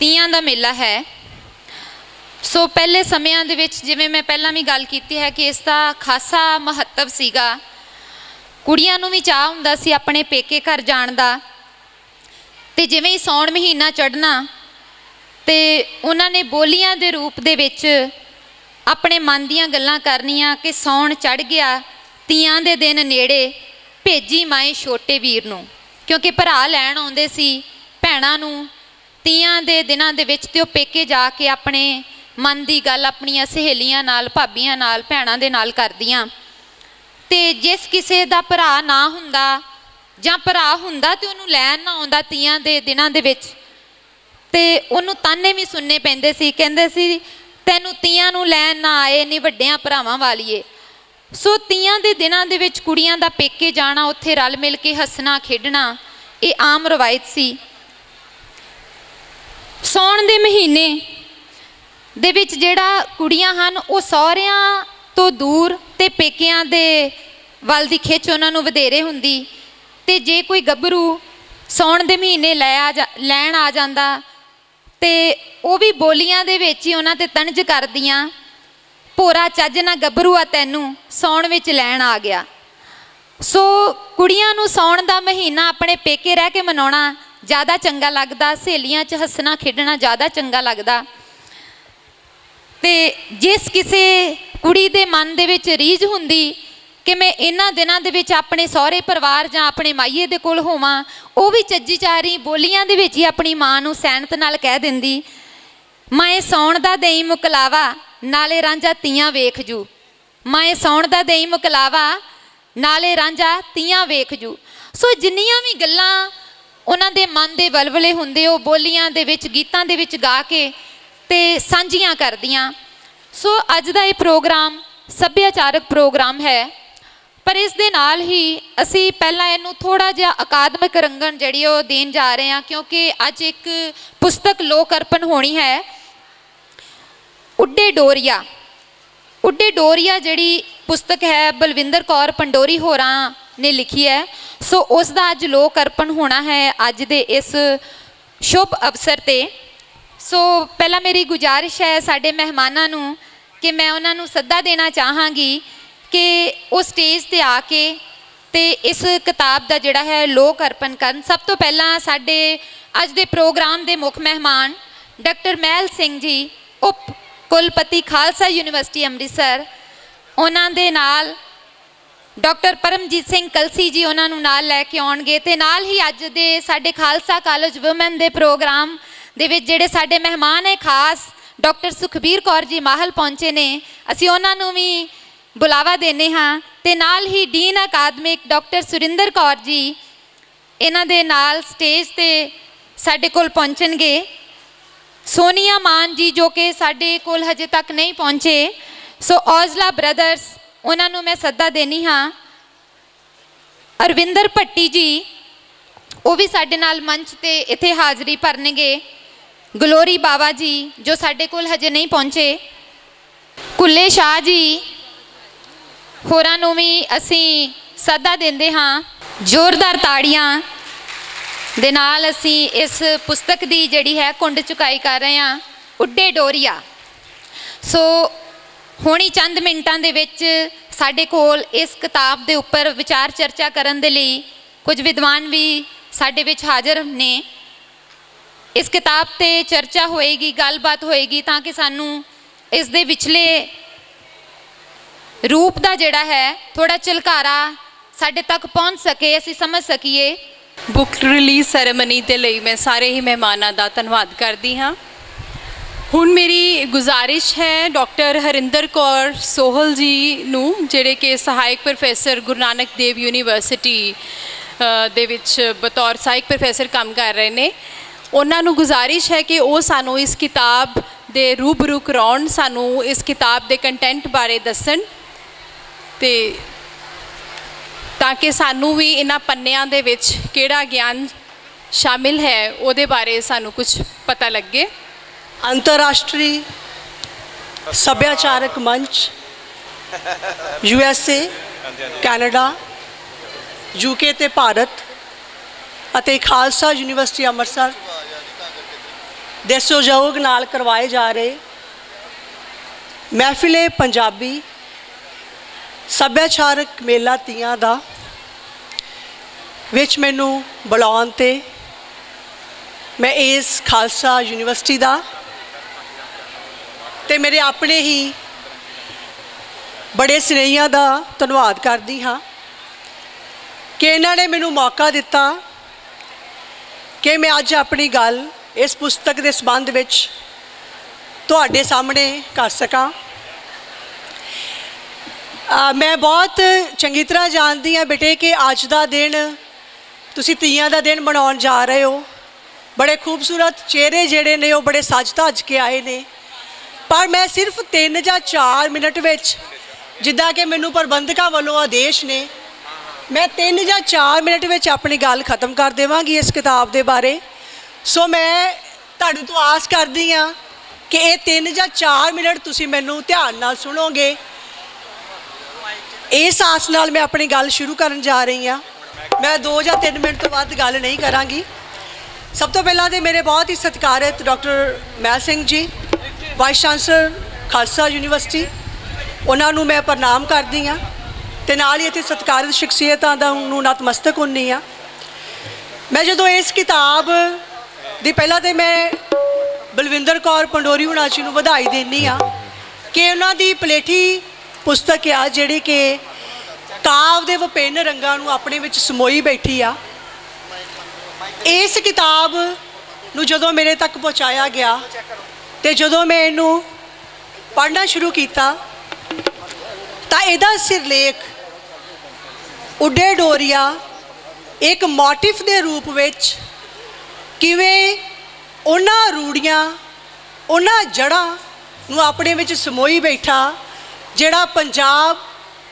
ਤੀਆਂ ਦਾ ਮੇਲਾ ਹੈ। ਸੋ ਪਹਿਲੇ ਸਮਿਆਂ ਦੇ ਵਿੱਚ ਜਿਵੇਂ ਮੈਂ ਪਹਿਲਾਂ ਵੀ ਗੱਲ ਕੀਤੀ ਹੈ ਕਿ ਇਸ ਦਾ ਖਾਸਾ ਮਹੱਤਵ ਸੀਗਾ। ਕੁੜੀਆਂ ਨੂੰ ਵੀ ਚਾਹ ਹੁੰਦਾ ਸੀ ਆਪਣੇ ਪੇਕੇ ਘਰ ਜਾਣ ਦਾ। ਤੇ ਜਿਵੇਂ ਹੀ ਸੌਣ ਮਹੀਨਾ ਚੜ੍ਹਨਾ ਤੇ ਉਹਨਾਂ ਨੇ ਬੋਲੀਆਂ ਦੇ ਰੂਪ ਦੇ ਵਿੱਚ ਆਪਣੇ ਮਨ ਦੀਆਂ ਗੱਲਾਂ ਕਰਨੀਆਂ ਕਿ ਸੌਣ ਚੜ ਗਿਆ, ਤੀਆਂ ਦੇ ਦਿਨ ਨੇੜੇ ਭੇਜੀ ਮਾਏ ਛੋਟੇ ਵੀਰ ਨੂੰ। ਕਿਉਂਕਿ ਭਰਾ ਲੈਣ ਆਉਂਦੇ ਸੀ, ਭੈਣਾਂ ਨੂੰ ਤੀਆਂ ਦੇ ਦਿਨਾਂ ਦੇ ਵਿੱਚ ਤੇ ਉਹ ਪੇਕੇ ਜਾ ਕੇ ਆਪਣੇ ਮਨ ਦੀ ਗੱਲ, ਆਪਣੀਆਂ ਸਹੇਲੀਆਂ ਨਾਲ, ਭਾਬੀਆਂ ਨਾਲ, ਭੈਣਾਂ ਦੇ ਨਾਲ ਕਰਦੀਆਂ। ਤੇ ਜਿਸ ਕਿਸੇ ਦਾ ਭਰਾ ਨਾ ਹੁੰਦਾ ਜਾਂ ਭਰਾ ਹੁੰਦਾ ਤੇ ਉਹਨੂੰ ਲੈਣ ਨਾ ਆਉਂਦਾ ਤੀਆਂ ਦੇ ਦਿਨਾਂ ਦੇ ਵਿੱਚ, ਤੇ ਉਹਨੂੰ ਤਾਨੇ ਵੀ ਸੁਣਨੇ ਪੈਂਦੇ ਸੀ। ਕਹਿੰਦੇ ਸੀ, ਤੈਨੂੰ ਤੀਆਂ ਨੂੰ ਲੈਣ ਨਾ ਆਏ ਨਹੀਂ ਵੱਡਿਆਂ ਭਰਾਵਾਂ ਵਾਲੀਏ। ਸੋ ਤੀਆਂ ਦੇ ਦਿਨਾਂ ਦੇ ਵਿੱਚ ਕੁੜੀਆਂ ਦਾ ਪੇਕੇ ਜਾਣਾ, ਉੱਥੇ ਰਲ ਮਿਲ ਕੇ ਹੱਸਣਾ, ਖੇਡਣਾ, ਇਹ ਆਮ ਰਵਾਇਤ ਸੀ। ਸੌਣ ਦੇ ਮਹੀਨੇ ਦੇ ਵਿੱਚ ਜਿਹੜਾ ਕੁੜੀਆਂ ਹਨ, ਉਹ ਸਹੁਰਿਆਂ ਤੋਂ ਦੂਰ ਤੇ ਪੇਕਿਆਂ ਦੇ ਵੱਲ ਦੀ ਖਿੱਚ ਉਹਨਾਂ ਨੂੰ ਵਧੇਰੇ ਹੁੰਦੀ। ਤੇ ਜੇ ਕੋਈ ਗੱਭਰੂ ਸੌਣ ਦੇ ਮਹੀਨੇ ਲੈ ਆ ਜਾ- ਲੈਣ ਆ ਜਾਂਦਾ, ਤੇ ਉਹ ਵੀ ਬੋਲੀਆਂ ਦੇ ਵਿੱਚ ਹੀ ਉਹਨਾਂ ਤੇ ਤਣਜ ਕਰਦੀਆਂ, ਭੋਰਾ ਚੱਜ ਨਾ ਗੱਭਰੂ ਆ ਤੈਨੂੰ, ਸੌਣ ਵਿੱਚ ਲੈਣ ਆ ਗਿਆ। ਸੋ ਕੁੜੀਆਂ ਨੂੰ ਸੌਣ ਦਾ ਮਹੀਨਾ ਆਪਣੇ ਪੇਕੇ ਰਹਿ ਕੇ ਮਨਾਉਣਾ ਜ਼ਿਆਦਾ ਚੰਗਾ ਲੱਗਦਾ, ਸਹੇਲੀਆਂ 'ਚ ਹੱਸਣਾ, ਖੇਡਣਾ ਜ਼ਿਆਦਾ ਚੰਗਾ ਲੱਗਦਾ। ਤੇ ਜਿਸ ਕਿਸੇ ਕੁੜੀ ਦੇ ਮਨ ਦੇ ਵਿੱਚ ਰੀਝ ਹੁੰਦੀ ਕਿ ਮੈਂ ਇਹਨਾਂ ਦਿਨਾਂ ਦੇ ਵਿੱਚ ਆਪਣੇ ਸਹੁਰੇ ਪਰਿਵਾਰ ਜਾਂ ਆਪਣੇ ਮਾਈਏ ਦੇ ਕੋਲ ਹੋਵਾਂ, ਉਹ ਵੀ ਚੱਜੀ ਚਾਰੀ ਬੋਲੀਆਂ ਦੇ ਵਿੱਚ ਹੀ ਆਪਣੀ ਮਾਂ ਨੂੰ ਸੈਨਤ ਨਾਲ ਕਹਿ ਦਿੰਦੀ ਮਾਏ ਸੌਣ ਦਾ ਦੇਈ ਮੁਕਲਾਵਾ, ਨਾਲੇ ਰਾਂਝਾ ਤੀਆਂ ਵੇਖ ਜੂ। ਮਾਏ ਸੌਣ ਦਾ ਦੇਈ ਮੁਕਲਾਵਾ, ਨਾਲੇ ਰਾਂਝਾ ਤੀਆਂ ਵੇਖ ਜੂ। ਸੋ ਜਿੰਨੀਆਂ ਵੀ ਗੱਲਾਂ ਉਹਨਾਂ ਦੇ ਮਨ ਦੇ ਵਲਵਲੇ ਹੁੰਦੇ, ਉਹ ਬੋਲੀਆਂ ਦੇ ਵਿੱਚ, ਗੀਤਾਂ ਦੇ ਵਿੱਚ ਗਾ ਕੇ ਤੇ ਸਾਂਝੀਆਂ ਕਰਦੀਆਂ। ਸੋ ਅੱਜ ਦਾ ਇਹ ਪ੍ਰੋਗਰਾਮ ਸੱਭਿਆਚਾਰਕ ਪ੍ਰੋਗਰਾਮ ਹੈ। ਪਰ ਇਸ ਦੇ ਨਾਲ ਹੀ ਅਸੀਂ ਪਹਿਲਾਂ ਇਹਨੂੰ ਥੋੜਾ ਜਿਹਾ ਅਕਾਦਮਿਕ ਰੰਗਣ ਜਿਹੜੀ ਉਹ ਦੇਣ ਜਾ ਰਹੇ ਹਾਂ, ਕਿਉਂਕਿ ਅੱਜ ਇੱਕ ਪੁਸਤਕ ਲੋਕ ਅਰਪਣ ਹੋਣੀ ਹੈ। ਉੱਡੇ ਡੋਰੀਆ। ਉੱਡੇ ਡੋਰੀਆ ਜਿਹੜੀ ਪੁਸਤਕ ਹੈ ਬਲਵਿੰਦਰ ਕੌਰ ਪੰਡੋਰੀ ਹੋਰਾਂ ਨੇ ਲਿਖੀ ਹੈ। ਸੋ ਉਸ ਦਾ ਅੱਜ ਲੋਕ ਅਰਪਣ ਹੋਣਾ ਹੈ ਅੱਜ ਦੇ ਇਸ ਸ਼ੁਭ ਅਵਸਰ ਤੇ। ਸੋ ਪਹਿਲਾਂ ਮੇਰੀ ਗੁਜ਼ਾਰਿਸ਼ ਹੈ ਸਾਡੇ ਮਹਿਮਾਨਾਂ ਨੂੰ ਕਿ ਮੈਂ ਉਹਨਾਂ ਨੂੰ ਸੱਦਾ ਦੇਣਾ ਚਾਹਾਂਗੀ ਕਿ ਉਹ ਸਟੇਜ ਤੇ ਆ ਕੇ ਤੇ ਇਸ ਕਿਤਾਬ ਦਾ ਜਿਹੜਾ ਹੈ ਲੋਕ ਅਰਪਣ ਕਰਨ। ਸਭ ਤੋਂ ਪਹਿਲਾਂ ਸਾਡੇ ਅੱਜ ਦੇ ਪ੍ਰੋਗਰਾਮ ਦੇ ਮੁੱਖ ਮਹਿਮਾਨ ਡਾਕਟਰ ਮਹਿਲ ਸਿੰਘ ਜੀ, ਉਪ ਕੁਲਪਤੀ ਖਾਲਸਾ ਯੂਨੀਵਰਸਿਟੀ ਅੰਮ੍ਰਿਤਸਰ, ਉਹਨਾਂ ਦੇ ਨਾਲ ਡਾਕਟਰ ਪਰਮਜੀਤ ਸਿੰਘ ਕਲਸੀ ਜੀ ਉਹਨਾਂ ਨੂੰ ਨਾਲ ਲੈ ਕੇ ਆਉਣਗੇ ਤੇ ਨਾਲ ਹੀ ਅੱਜ ਦੇ ਸਾਡੇ ਖਾਲਸਾ ਕਾਲਜ ਔਮਨ ਦੇ ਪ੍ਰੋਗਰਾਮ ਦੇ ਵਿੱਚ ਜਿਹੜੇ ਸਾਡੇ ਮਹਿਮਾਨ ਹੈ, ਖਾਸ ਡਾਕਟਰ ਸੁਖਬੀਰ ਕੌਰ ਜੀ ਮਾਹਲ ਪਹੁੰਚੇ ਨੇ। ਅਸੀਂ ਉਹਨਾਂ ਨੂੰ ਵੀ ਬੁਲਾਵਾ ਦੇਨੇ ਹਾਂ ਤੇ ਨਾਲ ਹੀ dean academic doctor Surinder Kaur ji ਇਹਨਾਂ ਦੇ ਨਾਲ ਸਟੇਜ ਤੇ ਸਾਡੇ ਕੋਲ ਪਹੁੰਚਣਗੇ। ਸੋਨੀਆ ਮਾਨ ਜੀ ਜੋ ਕਿ ਸਾਡੇ ਕੋਲ ਹਜੇ ਤੱਕ ਨਹੀਂ ਪਹੁੰਚੇ। ਸੋ ਔਜਲਾ ਬ੍ਰਦਰਸ ਉਹਨਾਂ ਨੂੰ ਮੈਂ ਸੱਦਾ ਦੇਣੀ ਹਾਂ। ਅਰਵਿੰਦਰ ਭੱਟੀ ਜੀ, ਉਹ ਵੀ ਸਾਡੇ ਨਾਲ ਮੰਚ ਤੇ ਇੱਥੇ ਹਾਜ਼ਰੀ ਭਰਨਗੇ। ਗਲੋਰੀ ਬਾਵਾ ਜੀ, ਜੋ ਸਾਡੇ ਕੋਲ ਹਜੇ ਨਹੀਂ ਪਹੁੰਚੇ। ਕੁੱਲੇ ਸ਼ਾਹ ਜੀ, ਹੋਰਾਂ ਨੂੰ ਵੀ ਅਸੀਂ ਸੱਦਾ ਦਿੰਦੇ ਹਾਂ। ਜ਼ੋਰਦਾਰ ਤਾੜੀਆਂ ਦੇ ਨਾਲ ਅਸੀਂ ਇਸ ਪੁਸਤਕ ਦੀ ਜਿਹੜੀ ਹੈ ਕੁੰਡ ਚੁਕਾਈ ਕਰ ਰਹੇ ਹਾਂ। ਉੱਡੇ ਡੋਰੀਆ। ਸੋ ਹੁਣੀ ਚੰਦ ਮਿੰਟਾਂ ਦੇ ਵਿੱਚ ਸਾਡੇ ਕੋਲ ਇਸ ਕਿਤਾਬ ਦੇ ਉੱਪਰ ਵਿਚਾਰ ਚਰਚਾ ਕਰਨ ਦੇ ਲਈ ਕੁਝ ਵਿਦਵਾਨ ਵੀ ਸਾਡੇ ਵਿੱਚ ਹਾਜ਼ਰ ਨੇ। ਇਸ ਕਿਤਾਬ ਤੇ ਚਰਚਾ ਹੋਏਗੀ, ਗੱਲਬਾਤ ਹੋਏਗੀ ਤਾਂ ਕਿ ਸਾਨੂੰ ਇਸ ਦੇ ਵਿਚਲੇ ਰੂਪ ਦਾ ਜਿਹੜਾ ਹੈ ਥੋੜਾ ਝਲਕਾਰਾ ਸਾਡੇ ਤੱਕ ਪਹੁੰਚ ਸਕੇ, ਅਸੀਂ ਸਮਝ ਸਕੀਏ। ਬੁੱਕ ਰਿਲੀਜ਼ ਸੈਰੇਮਨੀ ਦੇ ਲਈ ਮੈਂ ਸਾਰੇ ਹੀ ਮਹਿਮਾਨਾਂ ਦਾ ਧੰਨਵਾਦ ਕਰਦੀ ਹਾਂ। ਹੁਣ ਮੇਰੀ ਗੁਜ਼ਾਰਿਸ਼ ਹੈ ਡਾਕਟਰ ਹਰਿੰਦਰ ਕੌਰ ਸੋਹਲ ਜੀ ਨੂੰ, ਜਿਹੜੇ ਕਿ ਸਹਾਇਕ ਪ੍ਰੋਫੈਸਰ ਗੁਰੂ ਨਾਨਕ ਦੇਵ ਯੂਨੀਵਰਸਿਟੀ ਦੇ ਵਿੱਚ ਬਤੌਰ ਸਹਾਇਕ ਪ੍ਰੋਫੈਸਰ ਕੰਮ ਕਰ ਰਹੇ ਨੇ। ਉਹਨਾਂ ਨੂੰ ਗੁਜ਼ਾਰਿਸ਼ ਹੈ ਕਿ ਉਹ ਸਾਨੂੰ ਇਸ ਕਿਤਾਬ ਦੇ ਰੂਬਰੂ ਕਰਾਉਣ, ਸਾਨੂੰ ਇਸ ਕਿਤਾਬ ਦੇ ਕੰਟੈਂਟ ਬਾਰੇ ਦੱਸਣ ਤੇ ਤਾਂ ਕਿ ਸਾਨੂੰ ਵੀ ਇਹਨਾਂ ਪੰਨਿਆਂ ਦੇ ਵਿੱਚ ਕਿਹੜਾ ਗਿਆਨ ਸ਼ਾਮਿਲ ਹੈ, ਉਹਦੇ ਬਾਰੇ ਸਾਨੂੰ ਕੁਝ ਪਤਾ ਲੱਗੇ। ਅੰਤਰਰਾਸ਼ਟਰੀ ਸੱਭਿਆਚਾਰਕ ਮੰਚ, U S A, Canada UK ਤੇ ਭਾਰਤ ਅਤੇ ਖਾਲਸਾ ਯੂਨੀਵਰਸਿਟੀ ਅੰਮ੍ਰਿਤਸਰ ਦੇ ਸਹਿਯੋਗ ਨਾਲ ਕਰਵਾਏ ਜਾ ਰਹੇ ਮਹਿਫਿਲੇ ਪੰਜਾਬੀ ਸੱਭਿਆਚਾਰਕ ਮੇਲਾ ਤੀਆਂ ਦਾ, ਵਿੱਚ ਮੈਨੂੰ ਬੁਲਾਉਣ ਤੇ ਮੈਂ ਇਸ ਖਾਲਸਾ ਯੂਨੀਵਰਸਿਟੀ ਦਾ ਤੇ ਮੇਰੇ ਆਪਣੇ ਹੀ ਬੜੇ ਸਨੇਹੀਆਂ ਦਾ ਧੰਨਵਾਦ ਕਰਦੀ ਹਾਂ ਕਿ ਇਹਨਾਂ ਨੇ ਮੈਨੂੰ ਮੌਕਾ ਦਿੱਤਾ ਕਿ ਮੈਂ ਅੱਜ ਆਪਣੀ ਗੱਲ ਇਸ ਪੁਸਤਕ ਦੇ ਸੰਬੰਧ ਵਿੱਚ ਤੁਹਾਡੇ ਸਾਹਮਣੇ ਕਰ ਸਕਾਂ। ਮੈਂ ਬਹੁਤ ਚੰਗੀ ਤਰ੍ਹਾਂ ਜਾਣਦੀ ਹਾਂ ਬੇਟੇ ਕਿ ਅੱਜ ਦਾ ਦਿਨ ਤੁਸੀਂ ਤੀਆਂ ਦਾ ਦਿਨ ਮਨਾਉਣ ਜਾ ਰਹੇ ਹੋ। ਬੜੇ ਖੂਬਸੂਰਤ ਚਿਹਰੇ ਜਿਹੜੇ ਨੇ ਉਹ ਬੜੇ ਸੱਜ ਧੱਜ ਕੇ ਆਏ ਨੇ। ਪਰ ਮੈਂ ਸਿਰਫ 3 ਜਾਂ 4 ਮਿੰਟ ਵਿੱਚ ਜਿੱਦਾਂ ਕਿ ਮੈਨੂੰ ਪ੍ਰਬੰਧਕਾਂ ਵੱਲੋਂ ਆਦੇਸ਼ ਨੇ, ਮੈਂ 3 ਜਾਂ 4 ਮਿੰਟ ਵਿੱਚ ਆਪਣੀ ਗੱਲ ਖਤਮ ਕਰ ਦੇਵਾਂਗੀ ਇਸ ਕਿਤਾਬ ਦੇ ਬਾਰੇ। ਸੋ ਮੈਂ ਤੁਹਾਡੇ ਤੋਂ ਆਸ ਕਰਦੀ ਹਾਂ ਕਿ ਇਹ 3 ਜਾਂ 4 ਮਿੰਟ ਤੁਸੀਂ ਮੈਨੂੰ ਧਿਆਨ ਨਾਲ ਸੁਣੋਗੇ। ਇਸ ਆਸ ਨਾਲ ਮੈਂ ਆਪਣੀ ਗੱਲ ਸ਼ੁਰੂ ਕਰਨ ਜਾ ਰਹੀ ਹਾਂ। ਮੈਂ 2 ਜਾਂ 3 ਮਿੰਟ ਤੋਂ ਬਾਅਦ ਗੱਲ ਨਹੀਂ ਕਰਾਂਗੀ। ਸਭ ਤੋਂ ਪਹਿਲਾਂ ਤੇ ਮੇਰੇ ਬਹੁਤ ਹੀ ਸਤਿਕਾਰਤ ਡਾਕਟਰ ਮਹਿਲ ਸਿੰਘ ਜੀ ਵਾਈਸ ਚਾਂਸਲਰ ਖਾਲਸਾ ਯੂਨੀਵਰਸਿਟੀ ਉਹਨਾਂ ਨੂੰ ਮੈਂ ਪ੍ਰਣਾਮ ਕਰਦੀ ਹਾਂ ਤੇ ਨਾਲ ਹੀ ਇੱਥੇ ਸਤਿਕਾਰਤ ਸ਼ਖਸੀਅਤਾਂ ਦਾ ਨੂੰ ਨਤਮਸਤਕ ਹੁੰਨੀ ਆ ਮੈਂ ਜਦੋਂ ਇਸ ਕਿਤਾਬ ਦੀ ਪਹਿਲਾਂ ਤੇ ਮੈਂ ਬਲਵਿੰਦਰ ਕੌਰ ਪੰਡੋਰੀ ਹੁਣਾਂ ਜੀ ਨੂੰ ਵਧਾਈ ਦਿੰਨੀ ਆ ਕਿ ਉਹਨਾਂ ਦੀ ਪਲੇਠੀ ਪੁਸਤਕ ਆ ਜਿਹੜੀ ਕਿ ਕਾਵ ਦੇ ਵਿਭਿੰਨ ਰੰਗਾਂ ਨੂੰ ਆਪਣੇ ਵਿੱਚ ਸਮੋਈ ਬੈਠੀ ਆ। ਇਸ ਕਿਤਾਬ ਨੂੰ ਜਦੋਂ ਮੇਰੇ ਤੱਕ ਪਹੁੰਚਾਇਆ ਗਿਆ ਤੇ ਜਦੋਂ ਮੈਂ ਇਹਨੂੰ ਪੜ੍ਹਨਾ ਸ਼ੁਰੂ ਕੀਤਾ, ਤਾਂ ਇਹਦਾ ਸਿਰਲੇਖ ਉੱਡੇ ਡੋਰੀਆ, ਇੱਕ ਮੋਟਿਫ ਦੇ ਰੂਪ ਵਿੱਚ ਕਿਵੇਂ ਉਹਨਾਂ ਰੂੜੀਆਂ, ਉਹਨਾਂ ਜੜ੍ਹਾਂ ਨੂੰ ਆਪਣੇ ਵਿੱਚ ਸਮੋਈ ਬੈਠਾ, ਜਿਹੜਾ ਪੰਜਾਬ,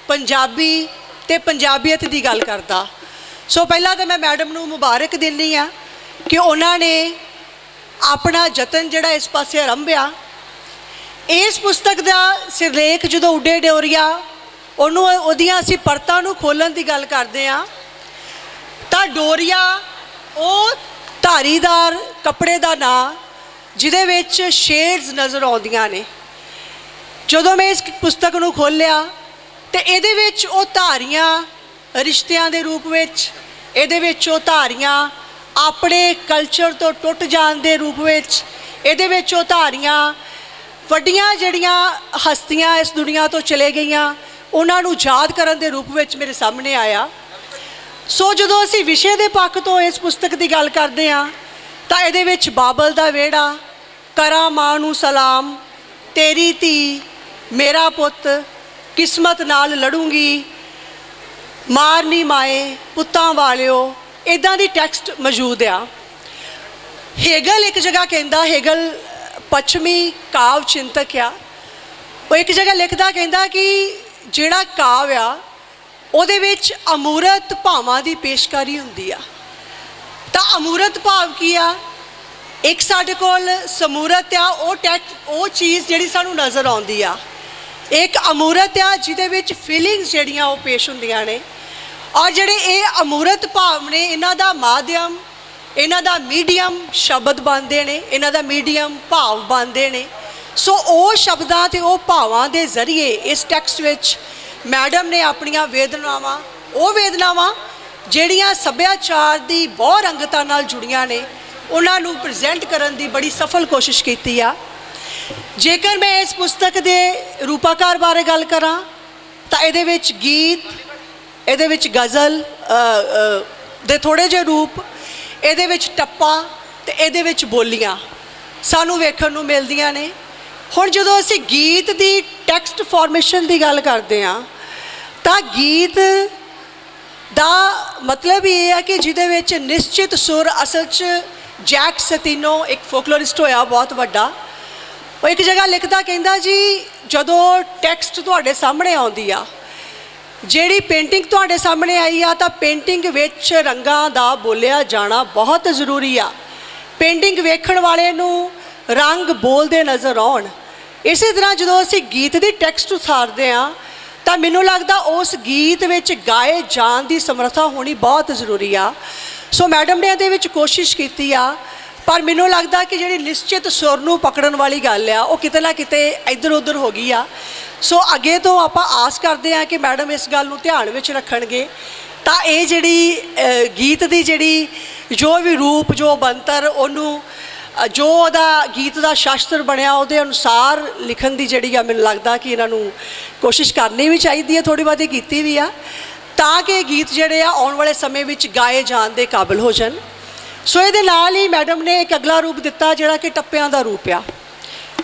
ਪੰਜਾਬੀ ਤੇ ਪੰਜਾਬੀਅਤ ਦੀ ਗੱਲ ਕਰਦਾ। ਸੋ ਪਹਿਲਾਂ ਤਾਂ ਮੈਂ ਮੈਡਮ ਨੂੰ ਮੁਬਾਰਕ ਦਿੰਦੀ ਆ ਕਿ ਉਹਨਾਂ ਨੇ ਆਪਣਾ ਯਤਨ ਜਿਹੜਾ ਇਸ ਪਾਸੇ ਆਰੰਭਿਆ, ਇਸ ਪੁਸਤਕ ਦਾ ਸਿਰਲੇਖ ਜਦੋਂ ਉੱਡੇ ਡੋਰੀਆ ਉਹਨੂੰ, ਉਹਦੀਆਂ ਅਸੀਂ ਪਰਤਾਂ ਨੂੰ ਖੋਲਣ ਦੀ ਗੱਲ ਕਰਦੇ ਆ ਤਾਂ ਡੋਰੀਆ ਉਹ ਧਾਰੀਦਾਰ ਕੱਪੜੇ ਦਾ ਨਾਂ, ਜਿਹਦੇ ਵਿੱਚ ਸ਼ੇਡਸ ਨਜ਼ਰ ਆਉਂਦੀਆਂ ਨੇ। ਜਦੋਂ ਮੈਂ ਇਸ ਪੁਸਤਕ ਨੂੰ ਖੋਲ੍ਹਿਆ ਤੇ ਇਹਦੇ ਵਿੱਚ ਉਹ ਧਾਰੀਆਂ ਰਿਸ਼ਤਿਆਂ ਦੇ ਰੂਪ ਵਿੱਚ, ਇਹਦੇ ਵਿੱਚ ਉਹ ਧਾਰੀਆਂ ਆਪਣੇ ਕਲਚਰ ਤੋਂ ਟੁੱਟ ਜਾਣ ਦੇ ਰੂਪ ਵਿੱਚ, ਇਹਦੇ ਵਿੱਚ ਉਹ ਧਾਰੀਆਂ ਵੱਡੀਆਂ ਜਿਹੜੀਆਂ ਹਸਤੀਆਂ ਇਸ ਦੁਨੀਆ ਤੋਂ ਚਲੇ ਗਈਆਂ, ਉਹਨਾਂ ਨੂੰ ਯਾਦ ਕਰਨ ਦੇ ਰੂਪ ਵਿੱਚ ਮੇਰੇ ਸਾਹਮਣੇ ਆਇਆ। ਸੋ ਜਦੋਂ ਅਸੀਂ ਵਿਸ਼ੇ ਦੇ ਪੱਖ ਤੋਂ ਇਸ ਪੁਸਤਕ ਦੀ ਗੱਲ ਕਰਦੇ ਹਾਂ, ਤਾਂ ਇਹਦੇ ਵਿੱਚ ਬਾਬਲ ਦਾ ਵਿਹੜਾ, ਕਰਾਂ ਮਾਂ ਨੂੰ ਸਲਾਮ, ਤੇਰੀ ਧੀ, ਮੇਰਾ ਪੁੱਤ, ਕਿਸਮਤ ਨਾਲ ਲੜੂੰਗੀ, ਮਾਰਨੀ ਮਾਏ ਪੁੱਤਾਂ ਵਾਲਿਓ ਇਦਾਂ ਦੀ ਟੈਕਸਟ ਮੌਜੂਦ ਆ। ਹੇਗਲ ਇੱਕ ਜਗ੍ਹਾ ਕਹਿੰਦਾ, ਹੇਗਲ ਪੱਛਮੀ ਕਾਵ ਚਿੰਤਕ ਆ। ਉਹ ਇੱਕ ਜਗ੍ਹਾ ਲਿਖਦਾ, ਕਹਿੰਦਾ ਕਿ ਜਿਹੜਾ ਕਾਵ ਆ, ਉਹਦੇ ਵਿੱਚ ਅਮੂਰਤ ਭਾਵਾਂ ਦੀ ਪੇਸ਼ਕਾਰੀ ਹੁੰਦੀ ਆ। ਤਾਂ ਅਮੂਰਤ ਭਾਵ ਕੀ ਆ? ਇੱਕ ਸਾਡੇ ਕੋਲ ਸਮੂਰਤ ਆ, ਉਹ ਟੈਕ, ਉਹ ਚੀਜ਼ ਜਿਹੜੀ ਸਾਨੂੰ ਨਜ਼ਰ ਆਉਂਦੀ ਆ। ਇੱਕ ਅਮੂਰਤ ਆ, ਜਿਹਦੇ ਵਿੱਚ ਫੀਲਿੰਗਸ ਜਿਹੜੀਆਂ ਉਹ ਪੇਸ਼ ਹੁੰਦੀਆਂ ਨੇ। ਔਰ ਜਿਹੜੇ ਇਹ ਅਮੂਰਤ ਭਾਵ ਨੇ, ਇਹਨਾਂ ਦਾ ਮਾਧਿਅਮ, ਇਹਨਾਂ ਦਾ ਮੀਡੀਅਮ ਸ਼ਬਦ ਬਣਦੇ ਨੇ, ਇਹਨਾਂ ਦਾ ਮੀਡੀਅਮ ਭਾਵ ਬਣਦੇ ਨੇ। ਸੋ ਉਹ ਸ਼ਬਦਾਂ ਤੇ ਉਹ ਭਾਵਾਂ ਦੇ ਜ਼ਰੀਏ ਇਸ ਟੈਕਸਟ ਵਿੱਚ ਮੈਡਮ ਨੇ ਆਪਣੀਆਂ ਵੇਦਨਾਵਾਂ, ਉਹ ਵੇਦਨਾਵਾਂ ਜਿਹੜੀਆਂ ਸੱਭਿਆਚਾਰ ਦੀ ਬਹੁ ਰੰਗਤਾ ਨਾਲ ਜੁੜੀਆਂ ਨੇ, ਉਹਨਾਂ ਨੂੰ ਪ੍ਰੈਜ਼ੈਂਟ ਕਰਨ ਦੀ ਬੜੀ ਸਫਲ ਕੋਸ਼ਿਸ਼ ਕੀਤੀ ਆ। ਜੇਕਰ ਮੈਂ ਇਸ ਪੁਸਤਕ ਦੇ ਰੂਪਾਕਾਰ ਬਾਰੇ ਗੱਲ ਕਰਾਂ, ਤਾਂ ਇਹਦੇ ਵਿੱਚ ਗੀਤ ਇਹਦੇ ਵਿੱਚ ਗਜ਼ਲ ਦੇ ਥੋੜੇ ਜਿਹੇ ਰੂਪ, ਇਹਦੇ ਵਿੱਚ ਟੱਪਾ ਤੇ ਇਹਦੇ ਵਿੱਚ ਬੋਲੀਆਂ ਸਾਨੂੰ ਵੇਖਣ ਨੂੰ ਮਿਲਦੀਆਂ ਨੇ। ਹੁਣ ਜਦੋਂ ਅਸੀਂ ਗੀਤ ਦੀ ਟੈਕਸਟ ਫਾਰਮੇਸ਼ਨ ਦੀ ਗੱਲ ਕਰਦੇ ਹਾਂ, ਤਾਂ ਗੀਤ ਦਾ ਮਤਲਬ ਇਹ ਹੈ ਕਿ ਜਿਹਦੇ ਵਿੱਚ ਨਿਸ਼ਚਿਤ ਸੁਰ ਅਸਲ 'ਚ ਜੈਕ ਸਤੀਨੋ, ਇੱਕ ਫੋਕਲੋਰਿਸਟ ਹੋਇਆ, ਬਹੁਤ ਵੱਡਾ। ਉਹ ਇੱਕ ਜਗ੍ਹਾ ਲਿਖਦਾ, ਕਹਿੰਦਾ ਜੀ, ਜਦੋਂ ਟੈਕਸਟ ਤੁਹਾਡੇ ਸਾਹਮਣੇ ਆਉਂਦੀ ਆ ਜਿਹੜੀ ਪੇਂਟਿੰਗ ਤੁਹਾਡੇ ਸਾਹਮਣੇ ਆਈ ਆ, ਤਾਂ ਪੇਂਟਿੰਗ ਵਿੱਚ ਰੰਗਾਂ ਦਾ ਬੋਲਿਆ ਜਾਣਾ ਬਹੁਤ ਜ਼ਰੂਰੀ ਆ। ਪੇਂਟਿੰਗ ਵੇਖਣ ਵਾਲੇ ਨੂੰ ਰੰਗ ਬੋਲਦੇ ਨਜ਼ਰ ਆਉਣ। ਇਸੇ ਤਰ੍ਹਾਂ ਜਦੋਂ ਅਸੀਂ ਗੀਤ ਦੀ ਟੈਕਸਟ ਉਸਾਰਦੇ ਆ, ਤਾਂ ਮੈਨੂੰ ਲੱਗਦਾ ਉਸ ਗੀਤ ਵਿੱਚ ਗਾਏ ਜਾਣ ਦੀ ਸਮਰੱਥਾ ਹੋਣੀ ਬਹੁਤ ਜ਼ਰੂਰੀ ਆ। ਸੋ ਮੈਡਮ ਨੇ ਇਹਦੇ ਵਿੱਚ ਕੋਸ਼ਿਸ਼ ਕੀਤੀ ਆ, ਪਰ ਮੈਨੂੰ ਲੱਗਦਾ ਕਿ ਜਿਹੜੀ ਨਿਸ਼ਚਿਤ ਸੁਰ ਨੂੰ ਪਕੜਨ ਵਾਲੀ ਗੱਲ ਆ, ਉਹ ਕਿਤੇ ਨਾ ਕਿਤੇ ਇੱਧਰ ਉੱਧਰ ਹੋ ਗਈ ਆ। ਸੋ ਅੱਗੇ ਤੋਂ ਆਪਾਂ ਆਸ ਕਰਦੇ ਹਾਂ ਕਿ ਮੈਡਮ ਇਸ ਗੱਲ ਨੂੰ ਧਿਆਨ ਵਿੱਚ ਰੱਖਣਗੇ। ਤਾਂ ਇਹ ਜਿਹੜੀ ਗੀਤ ਦੀ ਜਿਹੜੀ, ਜੋ ਵੀ ਰੂਪ, ਜੋ ਬੰਤਰ ਉਹਨੂੰ ਜੋ ਉਹਦਾ ਗੀਤ ਦਾ ਸ਼ਾਸਤਰ ਬਣਿਆ, ਉਹਦੇ ਅਨੁਸਾਰ ਲਿਖਣ ਦੀ ਜਿਹੜੀ ਆ, ਮੈਨੂੰ ਲੱਗਦਾ ਕਿ ਇਹਨਾਂ ਨੂੰ ਕੋਸ਼ਿਸ਼ ਕਰਨੀ ਵੀ ਚਾਹੀਦੀ ਹੈ ਥੋੜੀ ਬਹੁਤੀ ਕੀਤੀ ਵੀ ਆ। ਤਾਂ ਕਿ ਗੀਤ ਜਿਹੜੇ ਆ, ਆਉਣ ਵਾਲੇ ਸਮੇਂ ਵਿੱਚ ਗਾਏ ਜਾਣ ਦੇ ਕਾਬਿਲ ਹੋ ਜਾਣ। ਸੋ ਇਹਦੇ ਨਾਲ ਹੀ ਮੈਡਮ ਨੇ ਇੱਕ ਅਗਲਾ ਰੂਪ ਦਿੱਤਾ, ਜਿਹੜਾ ਕਿ ਟੱਪਿਆਂ ਦਾ ਰੂਪ ਆ।